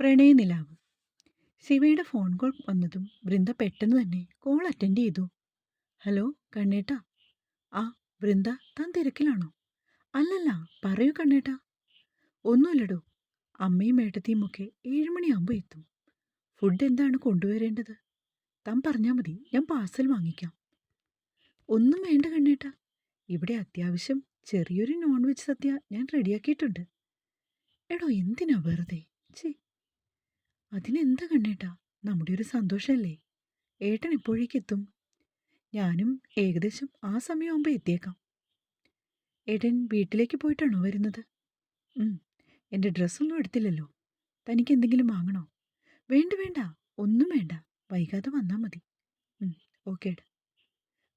പ്രണയനിലാവ്. ശിവയുടെ phone call വന്നതും വൃന്ദ പെട്ടെന്ന് തന്നെ കോൾ അറ്റൻഡ് ചെയ്തു. ഹലോ കണ്ണേട്ട. ആ വൃന്ദ താൻ തിരക്കിലാണോ? അല്ലല്ല പറയൂ കണ്ണേട്ട. ഒന്നുമില്ലടോ അമ്മയും ഏട്ടത്തിയും ഒക്കെ ഏഴുമണിയാകുമ്പോൾ എത്തും. ഫുഡ് എന്താണ് കൊണ്ടുവരേണ്ടത്? താൻ പറഞ്ഞാൽ മതി ഞാൻ പാർസൽ വാങ്ങിക്കാം. ഒന്നും വേണ്ട കണ്ണേട്ട. ഇവിടെ അത്യാവശ്യം ചെറിയൊരു നോൺ വെജ് സദ്യ ഞാൻ റെഡിയാക്കിയിട്ടുണ്ട് എടോ എന്തിനാ വെറുതെ? ചേ അതിനെന്താ കണ്ണേട്ടാ? നമ്മുടെ ഒരു സന്തോഷമല്ലേ ഏട്ടൻ എപ്പോഴേക്കെത്തും ഞാനും ഏകദേശം ആ സമയമാകുമ്പോൾ എത്തിയേക്കാം. ഏട്ടൻ വീട്ടിലേക്ക് പോയിട്ടാണോ വരുന്നത്? എന്റെ ഡ്രസ്സൊന്നും എടുത്തില്ലല്ലോ. തനിക്ക് എന്തെങ്കിലും വാങ്ങണോ? വേണ്ട വേണ്ട. ഒന്നും വേണ്ട. വൈകാതെ വന്നാൽ മതി. ഓക്കെ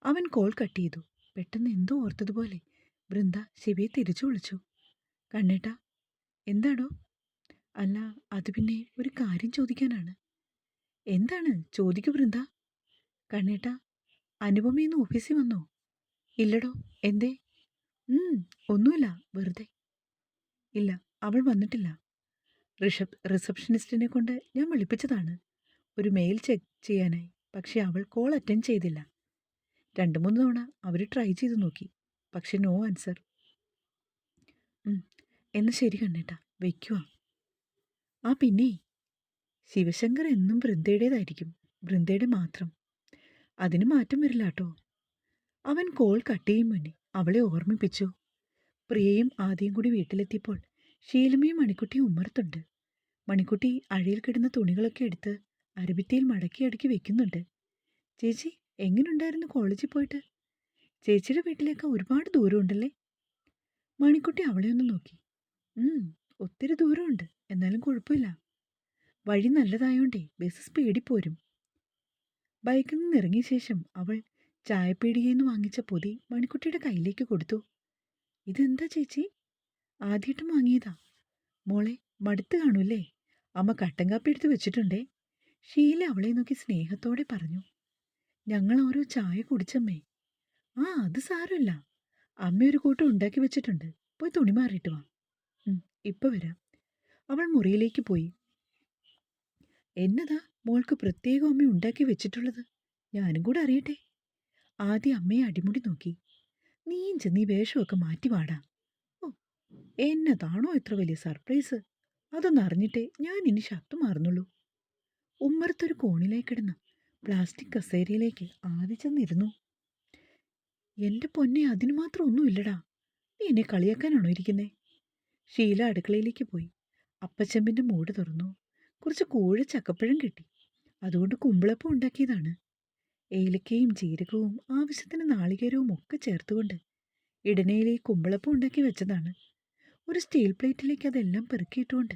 അവൻ കോൾ കട്ട് ചെയ്തു. പെട്ടെന്ന് എന്തോ ഓർത്തതുപോലെ വൃന്ദ ശിവയെ തിരിച്ചു വിളിച്ചു. കണ്ണേട്ടാ എന്താടോ? അല്ല അത് പിന്നെ ഒരു കാര്യം ചോദിക്കാനാണ്. എന്താണ്? ചോദിക്കൂ വൃന്ദ. കണ്ണേട്ടാ അനുപമയിന്ന് ഓഫീസിൽ വന്നോ? ഇല്ലടോ എന്തേ? ഒന്നുമില്ല വെറുതെ. ഇല്ല അവൾ വന്നിട്ടില്ല. റിഷപ് റിസപ്ഷനിസ്റ്റിനെ കൊണ്ട് ഞാൻ വിളിപ്പിച്ചതാണ്. ഒരു മെയിൽ ചെക്ക് ചെയ്യാനായി പക്ഷേ അവൾ കോൾ അറ്റൻഡ് ചെയ്തില്ല. രണ്ട് മൂന്ന് തവണ അവർ ട്രൈ ചെയ്ത് നോക്കി പക്ഷെ നോ ആൻസർ. എന്നാൽ ശരി കണ്ണേട്ടാ വയ്ക്കുക ആ പിന്നെ ശിവശങ്കർ എന്നും വൃന്ദയുടേതായിരിക്കും വൃന്ദയുടെ മാത്രം. അതിന് മാറ്റം വരില്ല കേട്ടോ അവൻ കോൾ കട്ട് ചെയ്യും മുന്നേ അവളെ ഓർമ്മിപ്പിച്ചു. പ്രിയയും ആദ്യം കൂടി വീട്ടിലെത്തിയപ്പോൾ ശീലമയും മണിക്കുട്ടിയും ഉമ്മർത്തുണ്ട് മണിക്കുട്ടി അഴയിൽ കിടന്ന തുണികളൊക്കെ എടുത്ത് അരബിത്തിയിൽ മടക്കി അടുക്കി വെക്കുന്നുണ്ട്. ചേച്ചി എങ്ങനെയുണ്ടായിരുന്നു കോളേജിൽ പോയിട്ട്? ചേച്ചിയുടെ വീട്ടിലേക്ക് ഒരുപാട് ദൂരമുണ്ടല്ലേ? മണിക്കുട്ടി അവളെ ഒന്ന് നോക്കി. ഒത്തിരി ദൂരമുണ്ട്. എന്നാലും കുഴപ്പമില്ല. വഴി നല്ലതായോണ്ടേ ബസ് സ്പീഡിൽ പോരും. ബൈക്കിൽ നിന്ന് ഇറങ്ങിയ ശേഷം അവൾ ചായപ്പീടികയിൽ നിന്ന് വാങ്ങിച്ച പൊതി മണിക്കുട്ടിയുടെ കയ്യിലേക്ക് കൊടുത്തു. ഇതെന്താ ചേച്ചി? ആദ്യമായിട്ടും വാങ്ങിയതാ. മോളെ മടുത്ത് കാണൂല്ലേ? അമ്മ കട്ടൻ കാപ്പി എടുത്ത് വെച്ചിട്ടുണ്ടേ. ഷീല അവളെ നോക്കി സ്നേഹത്തോടെ പറഞ്ഞു. ഞങ്ങൾ ഓരോ ചായ കുടിച്ചമ്മേ. ആ അത് സാരമില്ല. അമ്മ ഒരു കൂട്ടം ഉണ്ടാക്കി വെച്ചിട്ടുണ്ട്. പോയി തുണി മാറിയിട്ട് വാ. ഉം, ഇപ്പൊ വരാം. അവൾ മുറിയിലേക്ക് പോയി. എന്നതാ മോൾക്ക് പ്രത്യേകം അമ്മ ഉണ്ടാക്കി വെച്ചിട്ടുള്ളത്? ഞാനും കൂടെ അറിയട്ടെ. ആദ്യം അമ്മയെ അടിമുടി നോക്കി. നീയും ചെന്ന് ഈ വേഷമൊക്കെ മാറ്റി വാടാ. ഓ എന്നതാണോ ഇത്ര വലിയ സർപ്രൈസ്? അതൊന്നും അറിഞ്ഞിട്ടേ ഞാൻ ഇനി ഷർട്ട് മാറുന്നുള്ളൂ. ഉമ്മറത്തൊരു കോണിലേക്ക് കിടന്ന പ്ലാസ്റ്റിക് കസേരയിലേക്ക് ആദ്യം ചെന്നിരുന്നു. എന്റെ പൊന്നെ അതിനു മാത്രം ഒന്നുമില്ലടാ. നീ എന്നെ കളിയാക്കാനാണോ ഇരിക്കുന്നേ? ഷീല അടുക്കളയിലേക്ക് പോയി. അപ്പച്ചമ്പിന്റെ മൂട് തുറന്നു. കുറച്ച് കൂഴ ചക്കപ്പഴം കിട്ടി. അതുകൊണ്ട് കുമ്പിളപ്പം ഉണ്ടാക്കിയതാണ്. ഏലക്കയും ജീരകവും ആവശ്യത്തിന് നാളികേരവും ഒക്കെ ചേർത്തുകൊണ്ട് ഇടനയിലെ കുമ്പിളപ്പം ഉണ്ടാക്കി വെച്ചതാണ്. ഒരു സ്റ്റീൽ പ്ലേറ്റിലേക്ക് അതെല്ലാം പെറുക്കിയിട്ടുകൊണ്ട്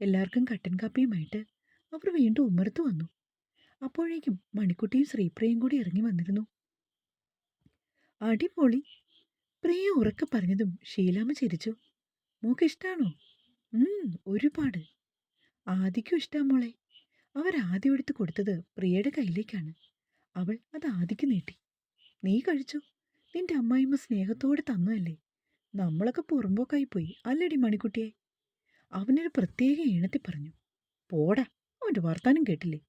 എല്ലാവർക്കും കട്ടൻ കാപ്പിയുമായിട്ട് അവർ വീണ്ടും ഉമ്മറത്ത് വന്നു. അപ്പോഴേക്കും മണിക്കുട്ടിയും ശ്രീപ്രിയയും കൂടി ഇറങ്ങി വന്നിരുന്നു. അടിപൊളി. പ്രിയ ഉറക്കെ പറഞ്ഞതും ഷീലാമ്മ ചിരിച്ചു. മോക്ക് ഇഷ്ടമാണോ ഒരുപാട്. ആദിക്കും ഇഷ്ടാ മോളെ. അവർ ആദ്യം എടുത്ത് കൊടുത്തത് പ്രിയയുടെ കയ്യിലേക്കാണ്. അവൾ അത് ആദിക്ക് നീട്ടി. നീ കഴിച്ചു? നിന്റെ അമ്മായിമ്മ സ്നേഹത്തോടെ തന്നതല്ലേ? നമ്മളൊക്കെ പുറമ്പോക്കായി പോയി അല്ലടി മണിക്കുട്ടിയെ? അവനൊരു പ്രത്യേക ഈണത്തിൽ പറഞ്ഞു. പോടാ അവന്റെ വർത്താനം കേട്ടില്ലേ?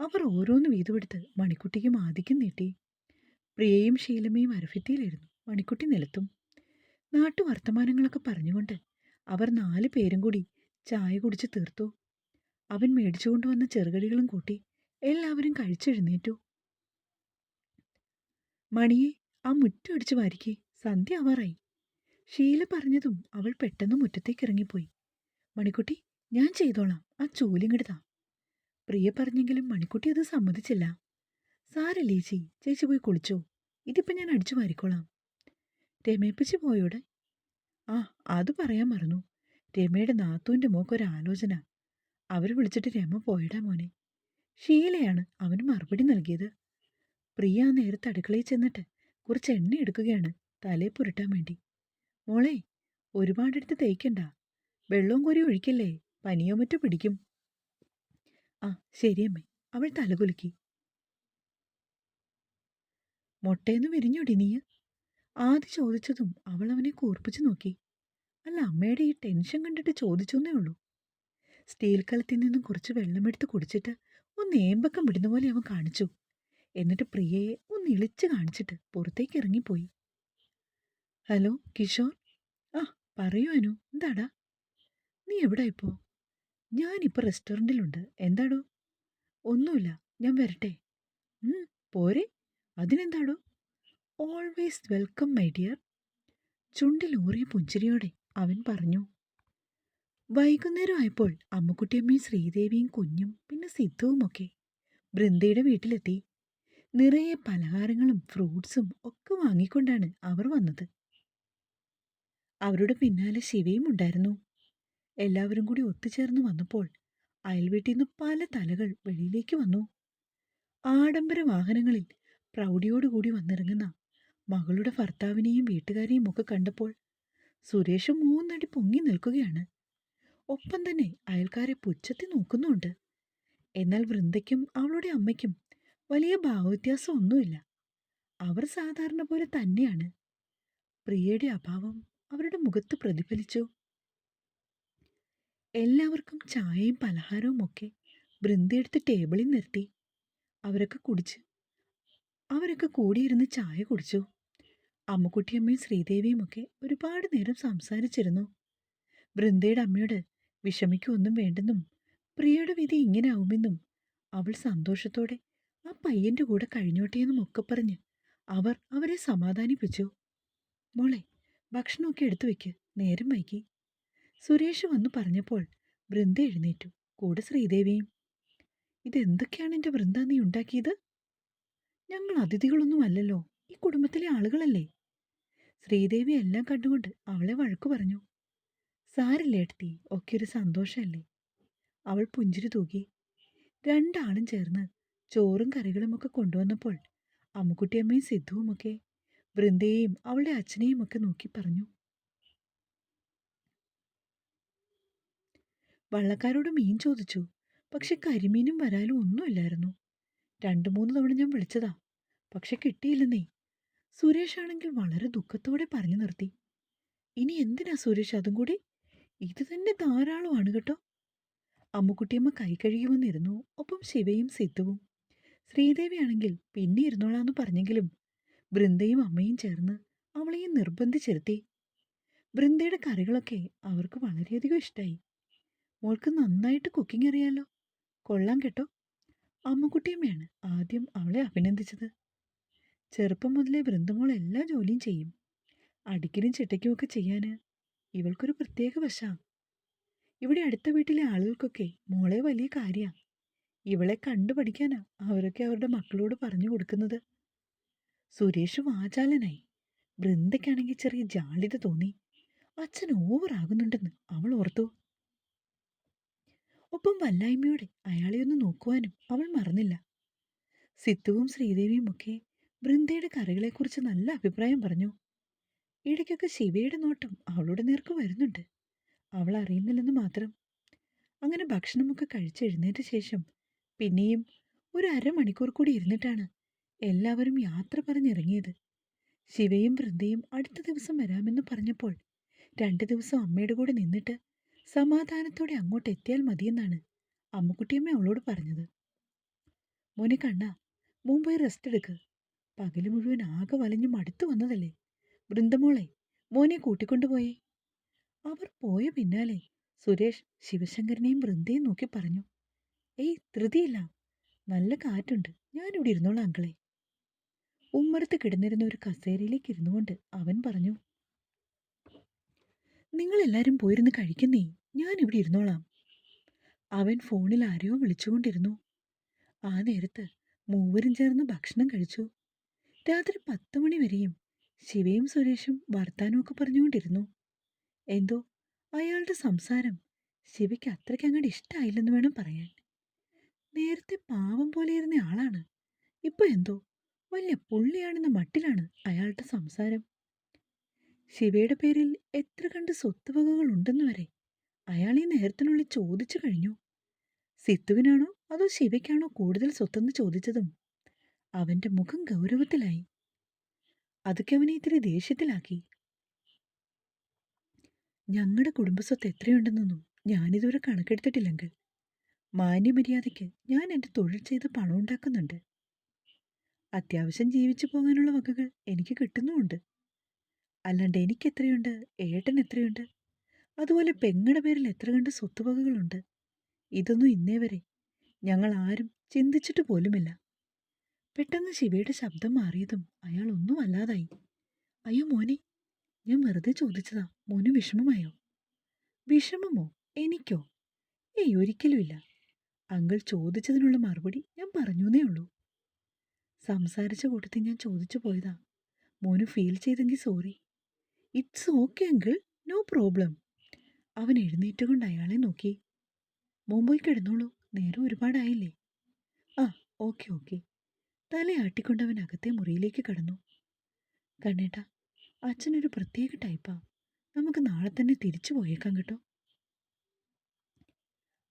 അവർ ഓരോന്ന് വീതുപെടുത്ത് മണിക്കുട്ടിക്കും ആദിക്കും നീട്ടി. പ്രിയയും ശീലമയും അരഫിത്തിയിലിരുന്നു മണിക്കുട്ടി നിലത്തും. നാട്ടു വർത്തമാനങ്ങളൊക്കെ പറഞ്ഞുകൊണ്ട് അവർ നാല് പേരും കൂടി ചായ കുടിച്ച് തീർത്തു. അവൻ മേടിച്ചുകൊണ്ടുവന്ന ചെറുകടികളും കൂട്ടി എല്ലാവരും കഴിച്ചെഴുന്നേറ്റു. മണിയെ ആ മുറ്റടിച്ചു വാരിക്ക്. സന്ധ്യ ആവാറായി. ഷീല പറഞ്ഞതും അവൾ പെട്ടെന്ന് മുറ്റത്തേക്ക് ഇറങ്ങിപ്പോയി. മണിക്കുട്ടി ഞാൻ ചെയ്തോളാം. ആ ചൂലിങ്ങിടുതാ പ്രിയ പറഞ്ഞെങ്കിലും മണിക്കുട്ടി അത് സമ്മതിച്ചില്ല. സാരല്ലേ ചേച്ചി ചേച്ചി പോയി കുളിച്ചോ. ഇതിപ്പോ ഞാൻ അടിച്ചു വാരിക്കോളാം. രമേപ്പച്ചി പോയോടെ. ആ അത് പറയാൻ മറന്നു. രമയുടെ നാത്തൂന്റെ മോക്കൊരാലോചന അവർ വിളിച്ചിട്ട് രമ പോയടാ മോനെ. ഷീലയാണ് അവന് മറുപടി നൽകിയത്. പ്രിയ നേരത്തെ അടുക്കളയിൽ ചെന്നിട്ട് കുറച്ച് എണ്ണ എടുക്കുകയാണ് തലേ പുരട്ടാൻ വേണ്ടി. മോളെ ഒരുപാടെടുത്ത് തേക്കണ്ട. വെള്ളവും കോരി ഒഴിക്കല്ലേ? പനിയോ മറ്റോ പിടിക്കും. ആ ശരിയമ്മേ അവൾ തലകുലുക്കി മുട്ടയെന്ന് വിരിഞ്ഞോടി നീ. ആദ്യ ചോദിച്ചതും അവൾ അവനെ കൂർപ്പിച്ചു നോക്കി. അല്ല അമ്മയുടെ ഈ ടെൻഷൻ കണ്ടിട്ട് ചോദിച്ചു എന്നേ ഉള്ളൂ. സ്റ്റീൽ കലത്തിൽ നിന്നും കുറച്ച് വെള്ളമെടുത്ത് കുടിച്ചിട്ട് ഒന്ന് ഏമ്പക്കം വിടുന്ന പോലെ അവൻ കാണിച്ചു. എന്നിട്ട് പ്രിയയെ ഒന്ന് ഇളിച്ച് കാണിച്ചിട്ട് പുറത്തേക്ക് ഇറങ്ങിപ്പോയി. ഹലോ കിഷോർ? ആ പറയൂ അനു എന്താടാ? നീ എവിടെ ഇപ്പോ? ഞാനിപ്പോൾ റെസ്റ്റോറന്റിലുണ്ട്. എന്താടോ? ഒന്നുമില്ല ഞാൻ വരട്ടെ. പോരെ? അതിനെന്താടോ? ഓൾവേസ് വെൽക്കം മൈ ഡിയർ ചുണ്ടിലൂറിയ പുഞ്ചിരിയോടെ അവൻ പറഞ്ഞു വൈകുന്നേരമായപ്പോൾ അമ്മുക്കുട്ടിയമ്മയും ശ്രീദേവിയും കുഞ്ഞും പിന്നെ സിദ്ധുവുമൊക്കെ ബൃന്ദയുടെ വീട്ടിലെത്തി. നിറയെ പലഹാരങ്ങളും ഫ്രൂട്ട്സും ഒക്കെ വാങ്ങിക്കൊണ്ടാണ് അവർ വന്നത്. അവരുടെ പിന്നാലെ ശിവയും ഉണ്ടായിരുന്നു. എല്ലാവരും കൂടി ഒത്തുചേർന്ന് വന്നപ്പോൾ അയൽവീട്ടിൽ നിന്ന് പല തലകൾ വെളിയിലേക്ക് വന്നു. ആഡംബര വാഹനങ്ങളിൽ പ്രൗഢിയോടുകൂടി വന്നിറങ്ങുന്ന മകളുടെ ഭർത്താവിനെയും വീട്ടുകാരെയും ഒക്കെ കണ്ടപ്പോൾ സുരേഷ് മൂന്നടി പൊങ്ങി നിൽക്കുകയാണ്. ഒപ്പം തന്നെ അയൽക്കാരെ പുച്ഛത്തി നോക്കുന്നുണ്ട് എന്നാൽ വൃന്ദയ്ക്കും അവളുടെ അമ്മയ്ക്കും വലിയ ഭാവവ്യത്യാസം ഒന്നുമില്ല. അവർ സാധാരണ പോലെ തന്നെയാണ്. പ്രിയയുടെ അഭാവം അവരുടെ മുഖത്ത് പ്രതിഫലിച്ചു. എല്ലാവർക്കും ചായയും പലഹാരവും ഒക്കെ വൃന്ദയെടുത്ത് ടേബിളിൽ നിർത്തി. അവരൊക്കെ കുടിച്ച് അവരൊക്കെ കൂടിയിരുന്ന് ചായ കുടിച്ചു. അമ്മുക്കുട്ടിയമ്മയും ശ്രീദേവിയും ഒക്കെ ഒരുപാട് നേരം സംസാരിച്ചിരുന്നു. വൃന്ദയുടെ അമ്മയോട് വിഷമിക്കൊന്നും വേണ്ടെന്നും പ്രിയയുടെ വിധി ഇങ്ങനെ ആവുമെന്നും അവൾ സന്തോഷത്തോടെ ആ പയ്യന്റെ കൂടെ കഴിഞ്ഞോട്ടെയെന്നും ഒക്കെ പറഞ്ഞ് അവർ അവരെ സമാധാനിപ്പിച്ചു. മോളെ ഭക്ഷണമൊക്കെ എടുത്തു വയ്ക്ക് നേരം വൈകി. സുരേഷ് വന്നു പറഞ്ഞപ്പോൾ വൃന്ദ എഴുന്നേറ്റു കൂടെ ശ്രീദേവിയും. ഇതെന്തൊക്കെയാണ് എന്റെ വൃന്ദ നീ ഉണ്ടാക്കിയത്? ഞങ്ങൾ അതിഥികളൊന്നുമല്ലല്ലോ ഈ കുടുംബത്തിലെ ആളുകളല്ലേ? ശ്രീദേവി എല്ലാം കണ്ടുകൊണ്ട് അവളെ വഴക്കു പറഞ്ഞു. സാരില്ല ഏട്ടത്തി ഒക്കെ ഒരു സന്തോഷമല്ലേ അവൾ പുഞ്ചിരി തൂകി. രണ്ടാളും ചേർന്ന് ചോറും കറികളുമൊക്കെ കൊണ്ടുവന്നപ്പോൾ അമ്മുക്കുട്ടിയമ്മയും സിദ്ധുവുമൊക്കെ വൃന്ദയെയും അവളുടെ അച്ഛനെയും ഒക്കെ നോക്കി പറഞ്ഞു. വള്ളക്കാരോട് മീൻ ചോദിച്ചു. പക്ഷെ കരിമീനും വരാലും ഒന്നുമില്ലായിരുന്നു രണ്ടു മൂന്ന് തവണ ഞാൻ വിളിച്ചതാ. പക്ഷെ കിട്ടിയില്ലെന്നേ. സുരേഷ് ആണെങ്കിൽ വളരെ ദുഃഖത്തോടെ പറഞ്ഞു നിർത്തി. ഇനി എന്തിനാ സുരേഷ് അതും കൂടി? ഇത് തന്നെ ധാരാളമാണ് കേട്ടോ. അമ്മുക്കുട്ടിയമ്മ കൈ കഴുകുമെന്നിരുന്നു ഒപ്പം ശിവയും സിദ്ധുവും. ശ്രീദേവി ആണെങ്കിൽ പിന്നെ ഇരുന്നോളാന്ന് പറഞ്ഞെങ്കിലും വൃന്ദയും അമ്മയും ചേർന്ന് അവളെയും നിർബന്ധിച്ചിരുത്തി. വൃന്ദയുടെ കറികളൊക്കെ അവർക്ക് വളരെയധികം ഇഷ്ടമായി മോൾക്ക് നന്നായിട്ട് കുക്കിംഗ് അറിയാലോ. കൊള്ളാം കേട്ടോ. അമ്മുക്കുട്ടിയമ്മയാണ് ആദ്യം അവളെ അഭിനന്ദിച്ചത്. ചെറുപ്പം മുതലേ വൃന്ദമോൾ എല്ലാ ജോലിയും ചെയ്യും. അടിക്കലും ചിട്ടയ്ക്കും ഒക്കെ ചെയ്യാൻ ഇവൾക്കൊരു പ്രത്യേക വശാ. ഇവിടെ അടുത്ത വീട്ടിലെ ആളുകൾക്കൊക്കെ മോളെ വലിയ കാര്യമാണ് ഇവളെ കണ്ടു പഠിക്കാനാ അവരൊക്കെ അവരുടെ മക്കളോട് പറഞ്ഞു കൊടുക്കുന്നത്. സുരേഷ് വാചാലനായി. വൃന്ദയ്ക്കാണെങ്കിൽ ചെറിയ ജാളിത തോന്നി. അച്ഛൻ ഓവറാകുന്നുണ്ടെന്ന് അവൾ ഓർത്തു. ഒപ്പം വല്ലായ്മയോടെ അയാളെ ഒന്ന് നോക്കുവാനും അവൾ മറന്നില്ല. സിത്തുവും ശ്രീദേവിയും ഒക്കെ വൃന്ദയുടെ കറികളെക്കുറിച്ച് നല്ല അഭിപ്രായം പറഞ്ഞു. ഇടയ്ക്കൊക്കെ ശിവയുടെ നോട്ടം അവളുടെ നേർക്ക് വരുന്നുണ്ട്. അവൾ അറിയുന്നില്ലെന്ന് മാത്രം. അങ്ങനെ ഭക്ഷണമൊക്കെ കഴിച്ചെഴുന്നേറ്റ ശേഷം പിന്നെയും ഒരു അരമണിക്കൂർ കൂടി ഇരുന്നിട്ടാണ് എല്ലാവരും യാത്ര പറഞ്ഞിറങ്ങിയത്. ശിവയും വൃന്ദയും അടുത്ത ദിവസം വരാമെന്ന് പറഞ്ഞപ്പോൾ രണ്ട് ദിവസം അമ്മയുടെ കൂടെ നിന്നിട്ട് സമാധാനത്തോടെ അങ്ങോട്ട് എത്തിയാൽ മതിയെന്നാണ് അമ്മുക്കുട്ടിയമ്മ അവളോട് പറഞ്ഞത്. മോനെ കണ്ണ മോൻ റെസ്റ്റ് എടുക്ക്. പകൽ മുഴുവൻ ആകെ വലഞ്ഞു മടുത്തു വന്നതല്ലേ. വൃന്ദമോളെ മോനെ കൂട്ടിക്കൊണ്ടുപോയേ അവർ പോയ പിന്നാലെ സുരേഷ് ശിവശങ്കരനെയും വൃന്ദയും നോക്കി പറഞ്ഞു. ഏയ് ധൃതിയില്ല. നല്ല കാറ്റുണ്ട്. ഞാനിവിടെ ഇരുന്നോളാം അങ്കളെ. ഉമ്മറത്ത് കിടന്നിരുന്ന ഒരു കസേരയിലേക്ക് ഇരുന്നുകൊണ്ട് അവൻ പറഞ്ഞു നിങ്ങളെല്ലാരും പോയിരുന്ന് കഴിക്കുന്നേ. ഞാൻ ഇവിടെ ഇരുന്നോളാം. അവൻ ഫോണിൽ ആരെയോ വിളിച്ചുകൊണ്ടിരുന്നു. ആ നേരത്ത് മൂവരും ചേർന്ന് ഭക്ഷണം കഴിച്ചു. രാത്രി പത്ത് മണി വരെയും ശിവയും സുരേഷും വർത്താനമൊക്കെ പറഞ്ഞുകൊണ്ടിരുന്നു. എന്തോ അയാളുടെ സംസാരം ശിവയ്ക്ക് അത്രയ്ക്ക് അങ്ങോട്ട് ഇഷ്ടമായില്ലെന്ന് വേണം പറയാൻ. നേരത്തെ പാവം പോലെ ഇരുന്ന ആളാണ്. ഇപ്പൊ എന്തോ വലിയ പുള്ളിയാണെന്ന മട്ടിലാണ് അയാളുടെ സംസാരം. ശിവയുടെ പേരിൽ എത്ര കണ്ട് സ്വത്തുവകകൾ ഉണ്ടെന്ന് വരെ അയാൾ ഈ നേരത്തിനുള്ളിൽ ചോദിച്ചു കഴിഞ്ഞു. സിത്തുവിനാണോ അതോ ശിവയ്ക്കാണോ കൂടുതൽ സ്വത്തെന്ന് ചോദിച്ചതും അവന്റെ മുഖം ഗൗരവത്തിലായി. അതൊക്കെ അവനെ ഇത്തിരി ദേഷ്യത്തിലാക്കി. ഞങ്ങളുടെ കുടുംബസ്വത്ത് എത്രയുണ്ടെന്നൊന്നും ഞാനിതുവരെ കണക്കെടുത്തിട്ടില്ലെങ്കിൽ മാന്യമര്യാദയ്ക്ക് ഞാൻ എന്റെ തൊഴിൽ ചെയ്ത് പണം ഉണ്ടാക്കുന്നുണ്ട് അത്യാവശ്യം ജീവിച്ചു പോകാനുള്ള വകകൾ എനിക്ക് കിട്ടുന്നുമുണ്ട്. അല്ലാണ്ട് എനിക്ക് എത്രയുണ്ട്? ഏട്ടൻ എത്രയുണ്ട്? അതുപോലെ പെങ്ങളുടെ പേരിൽ എത്ര കണ്ട് സ്വത്തുവകകളുണ്ട്? ഇതൊന്നും ഇന്നേ വരെ ഞങ്ങൾ ആരും ചിന്തിച്ചിട്ട് പോലുമില്ല. പെട്ടെന്ന് ശിവയുടെ ശബ്ദം മാറിയതും അയാൾ ഒന്നും അല്ലാതായി. അയ്യോ മോനെ ഞാൻ വെറുതെ ചോദിച്ചതാ. മോന് വിഷമമായോ? വിഷമമോ? എനിക്കോ? ഏയ് ഒരിക്കലുമില്ല അങ്കിൾ ചോദിച്ചതിനുള്ള മറുപടി ഞാൻ പറഞ്ഞേ ഉള്ളൂ. സംസാരിച്ച കൂട്ടത്തിൽ ഞാൻ ചോദിച്ചു പോയതാ. മോനു ഫീൽ ചെയ്തെങ്കിൽ sorry. It's okay uncle no problem. അവൻ എഴുന്നേറ്റുകൊണ്ട് അയാളെ നോക്കി. മുമ്പോയി പോയി കിടന്നോളൂ നേരം ഒരുപാടായില്ലേ. ആ ഓക്കെ ഓക്കെ. തലയാട്ടിക്കൊണ്ട് അവൻ അകത്തെ മുറിയിലേക്ക് കടന്നു. കണ്ണേട്ടാ അച്ഛനൊരു പ്രത്യേക ടൈപ്പാ. നമുക്ക് നാളെ തന്നെ തിരിച്ചു പോയേക്കാം കേട്ടോ.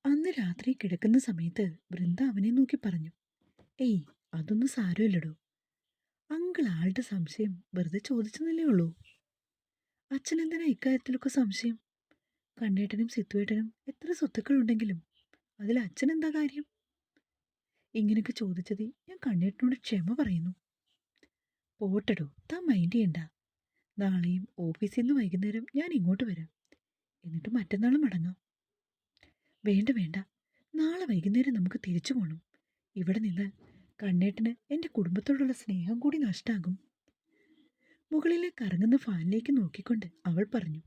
അന്ന് രാത്രി കിടക്കുന്ന സമയത്ത് വൃന്ദ അവനെ നോക്കി പറഞ്ഞു. ഏയ് അതൊന്നും സാരമില്ലടോ. അങ്കിൾ ആളുടെ സംശയം വെറുതെ ചോദിച്ചെന്നല്ലേ ഉള്ളൂ. അച്ഛൻ എന്തിനാ ഇക്കാര്യത്തിലൊക്കെ സംശയം? കണ്ണേട്ടനും സിത്തുവേട്ടനും എത്ര സ്വത്തുക്കളുണ്ടെങ്കിലും അതിൽ അച്ഛനെന്താ കാര്യം? ഇങ്ങനെയൊക്കെ ചോദിച്ചത് ഞാൻ കണ്ണേട്ടനോട് ക്ഷമ പറയുന്നു. പോട്ടടോ താൻ മൈൻഡ് ചെയ്യണ്ട. നാളെയും ഓഫീസിൽ നിന്ന് വൈകുന്നേരം ഞാൻ ഇങ്ങോട്ട് വരാം. എന്നിട്ട് മറ്റന്നാളും മടങ്ങാം. വേണ്ട വേണ്ട. നാളെ വൈകുന്നേരം നമുക്ക് തിരിച്ചു പോകണം ഇവിടെ നിന്നാൽ കണ്ണേട്ടന് എന്റെ കുടുംബത്തോടുള്ള സ്നേഹം കൂടി നഷ്ടാകും. മുകളിലെ കറങ്ങുന്ന ഫാനിലേക്ക് നോക്കിക്കൊണ്ട് അവൾ പറഞ്ഞു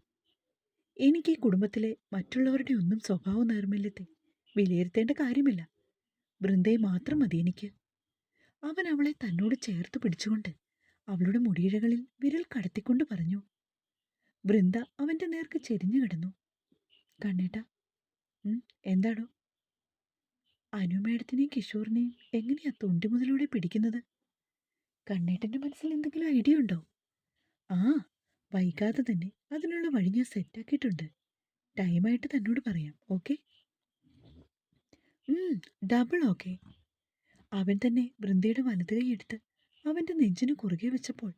എനിക്ക് ഈ കുടുംബത്തിലെ മറ്റുള്ളവരുടെ ഒന്നും സ്വഭാവ നൈർമല്യത്തെ വിലയിരുത്തേണ്ട കാര്യമില്ല. വൃന്ദയെ മാത്രം മതി എനിക്ക്. അവൻ അവളെ തന്നോട് ചേർത്ത് പിടിച്ചുകൊണ്ട് അവളുടെ മുടിയിഴകളിൽ വിരൽ കടത്തിക്കൊണ്ട് പറഞ്ഞു വൃന്ദ അവന്റെ നേർക്ക് ചെരിഞ്ഞു കിടന്നു. കണ്ണേട്ട എന്താണോ അനുമേടത്തിനെയും കിഷോറിനെയും എങ്ങനെയാ തൊണ്ടി മുതലൂടെ പിടിക്കുന്നത്? കണ്ണേട്ടന്റെ മനസ്സിൽ എന്തെങ്കിലും ഐഡിയ ഉണ്ടോ? ആ വൈകാതെ തന്നെ അതിനുള്ള വഴി ഞാൻ സെറ്റാക്കിയിട്ടുണ്ട് ടൈമായിട്ട് തന്നോട് പറയാം ഓക്കെ ഡബിൾ ഓക്കെ അവൻ തന്നെ വൃന്ദയുടെ വലത് എടുത്ത് അവന്റെ നെഞ്ചിന് കുറുകെ വെച്ചപ്പോൾ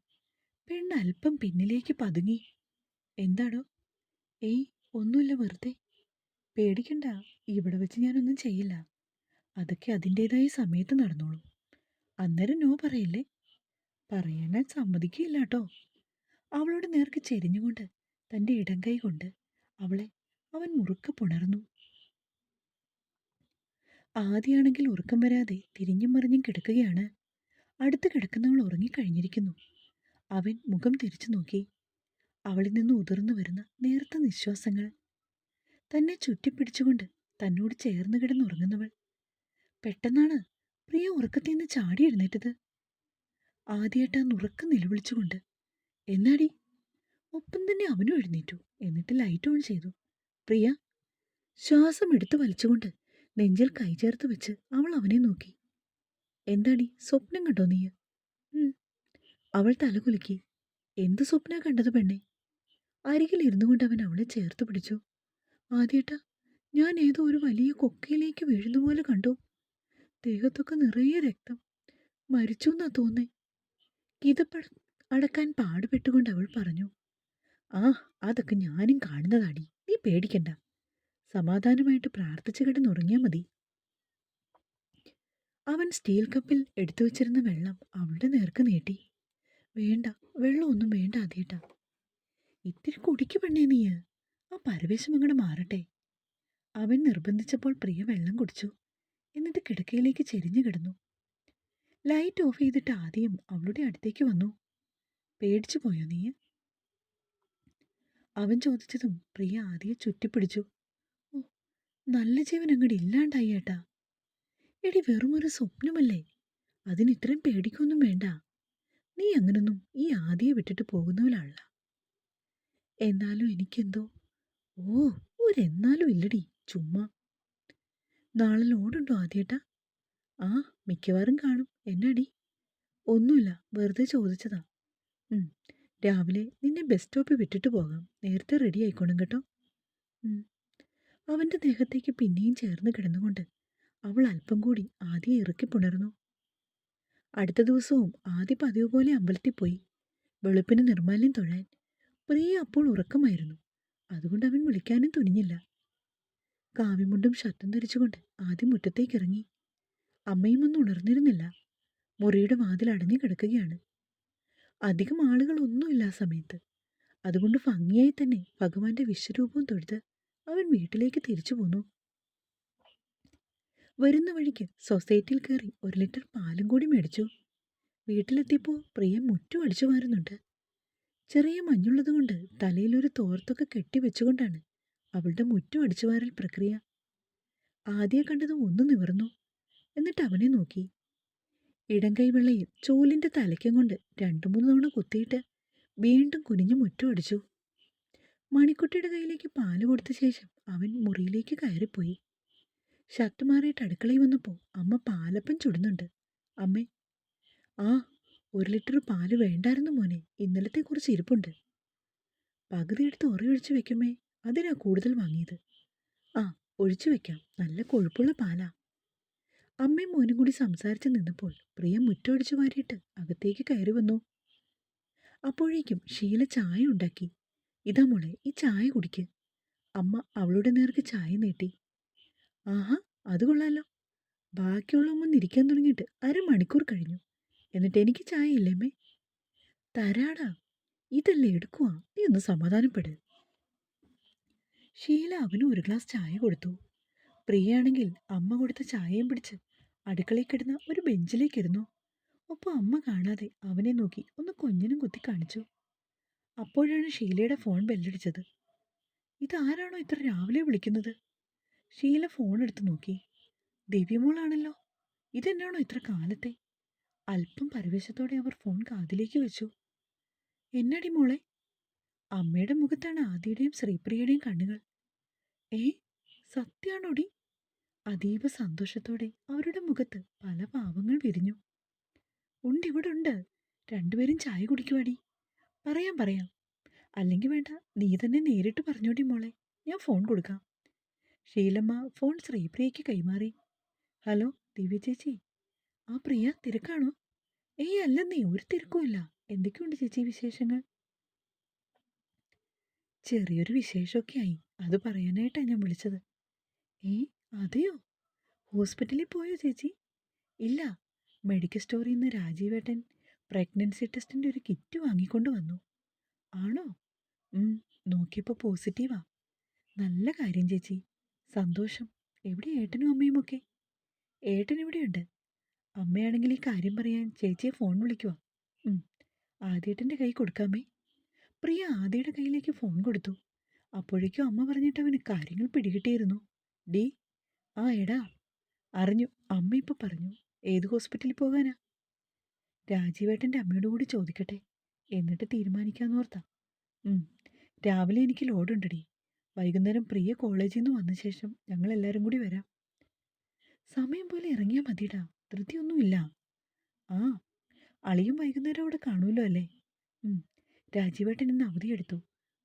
പെണ്ണ് അല്പം പിന്നിലേക്ക് പതുങ്ങി. എന്താണോ ഏയ് ഒന്നുമില്ല വെറുതെ. പേടിക്കണ്ട ഇവിടെ വെച്ച് ഞാനൊന്നും ചെയ്യില്ല. അതൊക്കെ അതിന്റെതായ സമയത്ത് നടന്നോളൂ. അന്നേരം നോ പറയില്ലേ? പറയാൻ സമ്മതിക്കില്ല കേട്ടോ അവളുടെ നേർക്ക് ചെരിഞ്ഞുകൊണ്ട് തന്റെ ഇടംകൈ കൊണ്ട് അവളെ അവൻ മുറുക്ക് പുണർന്നു. ആദ്യമാണെങ്കിൽ ഉറക്കം വരാതെ തിരിഞ്ഞും മറിഞ്ഞും കിടക്കുകയാണ്. അടുത്ത് കിടക്കുന്നവൾ ഉറങ്ങിക്കഴിഞ്ഞിരിക്കുന്നു. അവൻ മുഖം തിരിച്ചു നോക്കി. അവളിൽ നിന്ന് ഉതിർന്നു വരുന്ന നേർത്ത നിശ്വാസങ്ങൾ. തന്നെ ചുറ്റിപ്പിടിച്ചുകൊണ്ട് തന്നോട് ചേർന്ന് കിടന്നുറങ്ങുന്നവൾ. പെട്ടെന്നാണ് പ്രിയ ഉറക്കത്തിൽ നിന്ന് ചാടി എഴുന്നേറ്റത് ആദ്യമായിട്ട് ആ നിലവിളിച്ചുകൊണ്ട് എന്നാടി? ഒപ്പം തന്നെ അവനും എഴുന്നേറ്റു. എന്നിട്ട് ലൈറ്റ് ഓൺ ചെയ്തു. പ്രിയ ശ്വാസം എടുത്തു വലിച്ചുകൊണ്ട് നെഞ്ചിൽ കൈ ചേർത്ത് വെച്ച് അവൾ അവനെ നോക്കി. എന്താടി സ്വപ്നം കണ്ടോ നീ? അവൾ തലകുലുക്കി എന്ത് സ്വപ്ന കണ്ടത് പെണ്ണെ? അരികിൽ ഇരുന്നു കൊണ്ട് അവൻ അവളെ ചേർത്ത് പിടിച്ചു. ആദ്യേട്ടാ ഞാൻ ഏതോ ഒരു വലിയ കൊക്കയിലേക്ക് വീഴുന്ന പോലെ കണ്ടു. ദേഹത്തൊക്കെ നിറയെ രക്തം. മരിച്ചു എന്നാ തോന്നേ. കിതപ്പട അടക്കാൻ പാടുപെട്ടുകൊണ്ട് അവൾ പറഞ്ഞു ആ അതൊക്കെ ഞാനും കാണുന്നതാടി. നീ പേടിക്കണ്ട. സമാധാനമായിട്ട് പ്രാർത്ഥിച്ചു കിടന്നുറങ്ങിയാൽ മതി. അവൻ സ്റ്റീൽ കപ്പിൽ എടുത്തു വച്ചിരുന്ന വെള്ളം അവളുടെ നേർക്ക് നീട്ടി. വേണ്ട വെള്ളമൊന്നും വേണ്ട ആദ്യേട്ടാ. ഇത്തിരി കുടിക്കു പെണ്ണേ നീ. ആ പരവേശം അങ്ങോട്ട് മാറട്ടെ. അവൻ നിർബന്ധിച്ചപ്പോൾ പ്രിയ വെള്ളം കുടിച്ചു. എന്നിട്ട് കിടക്കയിലേക്ക് ചെരിഞ്ഞു കിടന്നു. ലൈറ്റ് ഓഫ് ചെയ്തിട്ട് ആദ്യം അവളുടെ അടുത്തേക്ക് വന്നു. പേടിച്ചു പോയോ നീ? അവൻ ചോദിച്ചതും പ്രിയ ആദ്യം ചുറ്റിപ്പിടിച്ചു. ഓ നല്ല ജീവൻ അങ്ങോട്ട് ഇല്ലാണ്ടായി ഏട്ടാ. എടി വെറുമൊരു സ്വപ്നമല്ലേ? അതിന് ഇത്രയും പേടിക്കൊന്നും വേണ്ട. നീ അങ്ങനൊന്നും ഈ ആദ്യം വിട്ടിട്ട് പോകുന്നവളല്ല എന്നാലും എനിക്കെന്തോ? ഓ ഒരെന്നാലും ഇല്ലടി ചുമ്മാ. നാളെ ലോഡുണ്ടോ ആദ്യേട്ടാ? ആ മിക്കവാറും കാണും. എന്നടി? ഒന്നുമില്ല വെറുതെ ചോദിച്ചതാ. രാവിലെ നിന്നെ ബസ് സ്റ്റോപ്പിൽ വിട്ടിട്ട് പോകാം. നേരത്തെ റെഡി ആയിക്കോണം കേട്ടോ. അവന്റെ ദേഹത്തേക്ക് പിന്നെയും ചേർന്ന് കിടന്നുകൊണ്ട് അവൾ അല്പം കൂടി ആദ്യം ഇറക്കി പുണർന്നു. അടുത്ത ദിവസവും ആദ്യ പതിവ് പോലെ അമ്പലത്തിൽ പോയി. വെളുപ്പിന് നിർമ്മാല്യം തൊഴാൻ. പ്രിയ അപ്പോൾ ഉറക്കമായിരുന്നു. അതുകൊണ്ട് അവൻ വിളിക്കാനും തുനിഞ്ഞില്ല. കാവിമുണ്ടും ഷർട്ടും ധരിച്ചുകൊണ്ട് ആദ്യം മുറ്റത്തേക്കിറങ്ങി. അമ്മയും ഒന്നും ഉണർന്നിരുന്നില്ല. മുറിയുടെ വാതിൽ അടഞ്ഞു കിടക്കുകയാണ്. അധികം ആളുകളൊന്നുമില്ല ആ സമയത്ത്. അതുകൊണ്ട് ഭംഗിയായി തന്നെ ഭഗവാന്റെ വിശ്വരൂപവും തൊഴുത് അവൻ വീട്ടിലേക്ക് തിരിച്ചു പോന്നു. വരുന്ന വഴിക്ക് സൊസൈറ്റിയിൽ കയറി ഒരു ലിറ്റർ പാലും കൂടി മേടിച്ചു. വീട്ടിലെത്തിയപ്പോൾ പ്രിയ മുറ്റും അടിച്ചു മാറുന്നുണ്ട് ചെറിയ മഞ്ഞുള്ളതുകൊണ്ട് തലയിലൊരു തോർത്തൊക്കെ കെട്ടി വെച്ചുകൊണ്ടാണ് അവളുടെ മുറ്റും അടിച്ചു മാറൽ പ്രക്രിയ. ആദ്യം കണ്ടത് ഒന്ന് നിവർന്നു. എന്നിട്ട് അവനെ നോക്കി. ഇടം കൈവെള്ളയിൽ ചൂലിന്റെ തലയ്ക്കും കൊണ്ട് രണ്ടു മൂന്ന് തവണ കുത്തിയിട്ട് വീണ്ടും കുനിഞ്ഞു മുറ്റം അടിച്ചു. മണിക്കുട്ടിയുടെ കയ്യിലേക്ക് പാൽ കൊടുത്ത ശേഷം അവൻ മുറിയിലേക്ക് കയറിപ്പോയി. ഷർട്ട് മാറിയിട്ട് അടുക്കളയിൽ വന്നപ്പോൾ അമ്മ പാലപ്പം ചുടുന്നുണ്ട്. അമ്മേ ആ ഒരു ലിറ്റർ പാൽ വേണ്ടായിരുന്നു മോനെ. ഇന്നലത്തെ കുറച്ച് ഇരിപ്പുണ്ട്. പകുതി എടുത്ത് ഉറയൊഴിച്ച് വെക്കുമേ? അതിനാ കൂടുതൽ വാങ്ങിയത്? ആ ഒഴിച്ചു വെക്കാം. നല്ല കൊഴുപ്പുള്ള പാലാ. അമ്മയും മോനും കൂടി സംസാരിച്ച് നിന്നപ്പോൾ പ്രിയ മുറ്റൊടിച്ചു മാറിയിട്ട് അകത്തേക്ക് കയറി വന്നു. അപ്പോഴേക്കും ഷീല ചായ ഉണ്ടാക്കി. ഇതാ മോളെ ഈ ചായ കുടിക്ക്. അമ്മ അവളുടെ നേർക്ക് ചായ നീട്ടി. ആഹാ അത് കൊള്ളാലോ. ബാക്കിയുള്ള അമ്മ ഇരിക്കാൻ തുടങ്ങിയിട്ട് അരമണിക്കൂർ കഴിഞ്ഞു. എന്നിട്ട് എനിക്ക് ചായ ഇല്ലേമ്മേ തരാടാ. ഇതല്ലേ എടുക്കുക നീ ഒന്ന് സമാധാനപ്പെട്. ഷീല അവന് ഒരു ഗ്ലാസ് ചായ കൊടുത്തു. പ്രിയയാണെങ്കിൽ അമ്മ കൊടുത്ത ചായയും പിടിച്ച് അടുക്കളയിൽ കിടന്ന ഒരു ബെഞ്ചിലേക്കിരുന്നു. ഒപ്പം അമ്മ കാണാതെ അവനെ നോക്കി ഒന്ന് കൊഞ്ഞിനും കുത്തി കാണിച്ചു. അപ്പോഴാണ് ഷീലയുടെ ഫോൺ ബെല്ലടിച്ചത്. ഇതാരാണോ ഇത്ര രാവിലെ വിളിക്കുന്നത്? ഷീല ഫോൺ എടുത്ത് നോക്കി. ദിവ്യമോളാണല്ലോ. ഇതെന്നാണോ ഇത്ര കാലത്തെ? അല്പം പരവേശത്തോടെ അവർ ഫോൺ കാതിലേക്ക് വെച്ചു. എന്നടി മോളെ? അമ്മയുടെ മുഖത്താണ് ആദിയുടെയും ശ്രീപ്രിയയുടെയും കണ്ണുകൾ. ഏ? സത്യാണോടി? അതീവ സന്തോഷത്തോടെ അവരുടെ മുഖത്ത് പല ഭാവങ്ങൾ വിരിഞ്ഞു. ഉണ്ട് ഇവിടെ ഉണ്ട്. രണ്ടുപേരും ചായ കുടിക്കുവാടി. പറയാം പറയാം. അല്ലെങ്കിൽ വേണ്ട നീ തന്നെ നേരിട്ട് പറഞ്ഞോടി മോളെ. ഞാൻ ഫോൺ കൊടുക്കാം. ഷീലമ്മ ഫോൺ ശ്രീപ്രിയയ്ക്ക് കൈമാറി. ഹലോ ദിവ്യ ചേച്ചി. ആ പ്രിയ തിരക്കാണോ? ഏയ് അല്ലെന്നേ ഒരു തിരക്കുമില്ല എന്തൊക്കെയുണ്ട് ചേച്ചി വിശേഷങ്ങൾ? ചെറിയൊരു വിശേഷമൊക്കെ ആയി. അത് പറയാനായിട്ടാണ് ഞാൻ വിളിച്ചത്. ഏ അതെയോ? ഹോസ്പിറ്റലിൽ പോയോ ചേച്ചി? ഇല്ല. മെഡിക്കൽ സ്റ്റോറിൽ നിന്ന് രാജീവേട്ടൻ പ്രഗ്നൻസി ടെസ്റ്റിന്റെ ഒരു കിറ്റ് വാങ്ങിക്കൊണ്ട് വന്നു. ആണോ? നോക്കിയപ്പോൾ പോസിറ്റീവാ. നല്ല കാര്യം ചേച്ചി. സന്തോഷം. എവിടെ ഏട്ടനും അമ്മയും ഒക്കെ? ഏട്ടൻ ഇവിടെയുണ്ട്. അമ്മയാണെങ്കിൽ ഈ കാര്യം പറയാൻ ചേച്ചിയെ ഫോൺ വിളിക്കുക ആദ്യേട്ടന്റെ കൈ കൊടുക്കാമേ. പ്രിയ ആദ്യയുടെ കയ്യിലേക്ക് ഫോൺ കൊടുത്തു. അപ്പോഴേക്കും അമ്മ പറഞ്ഞിട്ട് അവന് കാര്യങ്ങൾ പിടികിട്ടിയിരുന്നു. ഡി ആ എടാ അറിഞ്ഞു. അമ്മ ഇപ്പൊ പറഞ്ഞു ഏത് ഹോസ്പിറ്റലിൽ പോകാനാ? രാജീവേട്ടന്റെ അമ്മയോട് കൂടി ചോദിക്കട്ടെ. എന്നിട്ട് തീരുമാനിക്കാന്ന് ഓർത്താ. രാവിലെ എനിക്ക് ലോഡുണ്ടടി. വൈകുന്നേരം പ്രിയ കോളേജിൽ നിന്ന് വന്ന ശേഷം ഞങ്ങൾ എല്ലാവരും കൂടി വരാം. സമയം പോലെ ഇറങ്ങിയാൽ മതിടാ ധൃതിയൊന്നുമില്ല. ആ അളിയും വൈകുന്നേരം അവിടെ കാണുമല്ലോ അല്ലേ? രാജീവേട്ടൻ ഇന്ന് അവധിയെടുത്തു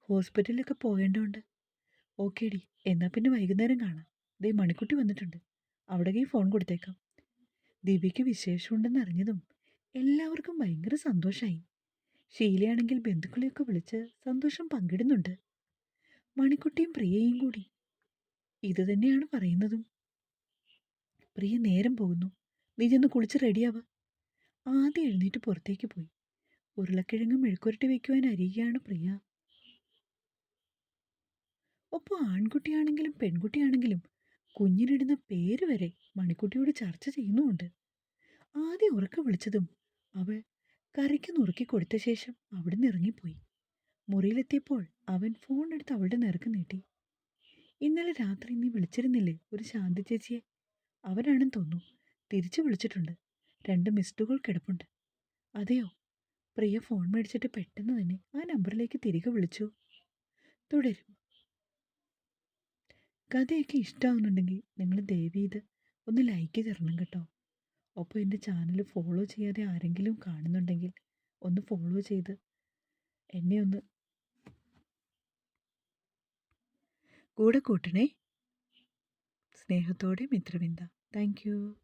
ഹോസ്പിറ്റലിലൊക്കെ പോകേണ്ടതുണ്ട്. ഓക്കേടി എന്നാൽ പിന്നെ വൈകുന്നേരം കാണാം. ദേ മണിക്കുട്ടി വന്നിട്ടുണ്ട്. അവിടെ ഫോൺ കൊടുത്തേക്കാം. ദിവ്യയ്ക്ക് വിശേഷമുണ്ടെന്ന് അറിഞ്ഞതും എല്ലാവർക്കും ഭയങ്കര സന്തോഷമായി ഷീലയാണെങ്കിൽ ബന്ധുക്കളെയൊക്കെ വിളിച്ച് സന്തോഷം പങ്കിടുന്നുണ്ട്. മണിക്കുട്ടിയും പ്രിയയും കൂടി. ഇത് തന്നെയാണ് പറയുന്നതും. പ്രിയ നേരം പോകുന്നു. നീ ചെന്ന് കുളിച്ച് റെഡിയാവ്. ആദ്യം എഴുന്നേറ്റ് പുറത്തേക്ക് പോയി. ഉരുളക്കിഴങ്ങ് മെഴുക്കുരട്ടി വയ്ക്കുവാൻ അരിയുകയാണ് പ്രിയ. ഒപ്പം ആൺകുട്ടിയാണെങ്കിലും പെൺകുട്ടിയാണെങ്കിലും കുഞ്ഞിനിടുന്ന പേര് വരെ മണിക്കുട്ടിയോട് ചർച്ച ചെയ്യുന്നുമുണ്ട്. ആദ്യം ഉറക്ക വിളിച്ചതും അവൾ കറിക്ക് നുറുക്കി കൊടുത്ത ശേഷം അവിടുന്ന് ഇറങ്ങിപ്പോയി. മുറിയിലെത്തിയപ്പോൾ അവൻ ഫോൺ എടുത്ത് അവളുടെ നിറക്ക് നീട്ടി. ഇന്നലെ രാത്രി നീ വിളിച്ചിരുന്നില്ലേ ഒരു ശാന്തി ചേച്ചിയെ? അവരാണെന്ന് തോന്നുന്നു. തിരിച്ചു വിളിച്ചിട്ടുണ്ട്. രണ്ട് മിസ്റ്റുകൾ കോൾ കിടപ്പുണ്ട്. അതെയോ? പ്രിയ ഫോൺ മേടിച്ചിട്ട് പെട്ടെന്ന് തന്നെ ആ നമ്പറിലേക്ക് തിരികെ വിളിച്ചു. തുടരും. കഥയൊക്കെ ഇഷ്ടമാവുന്നുണ്ടെങ്കിൽ നിങ്ങൾ ദയവ് ചെയ്ത് ഒന്ന് ലൈക്ക് തരണം കേട്ടോ. ഒപ്പം എന്റെ ചാനൽ ഫോളോ ചെയ്യാതെ ആരെങ്കിലും കാണുന്നുണ്ടെങ്കിൽ ഒന്ന് ഫോളോ ചെയ്ത് എന്നെ ഒന്ന് കൂടെ കൂട്ടണേ. സ്നേഹത്തോടെ മിത്രവിന്ദ. താങ്ക്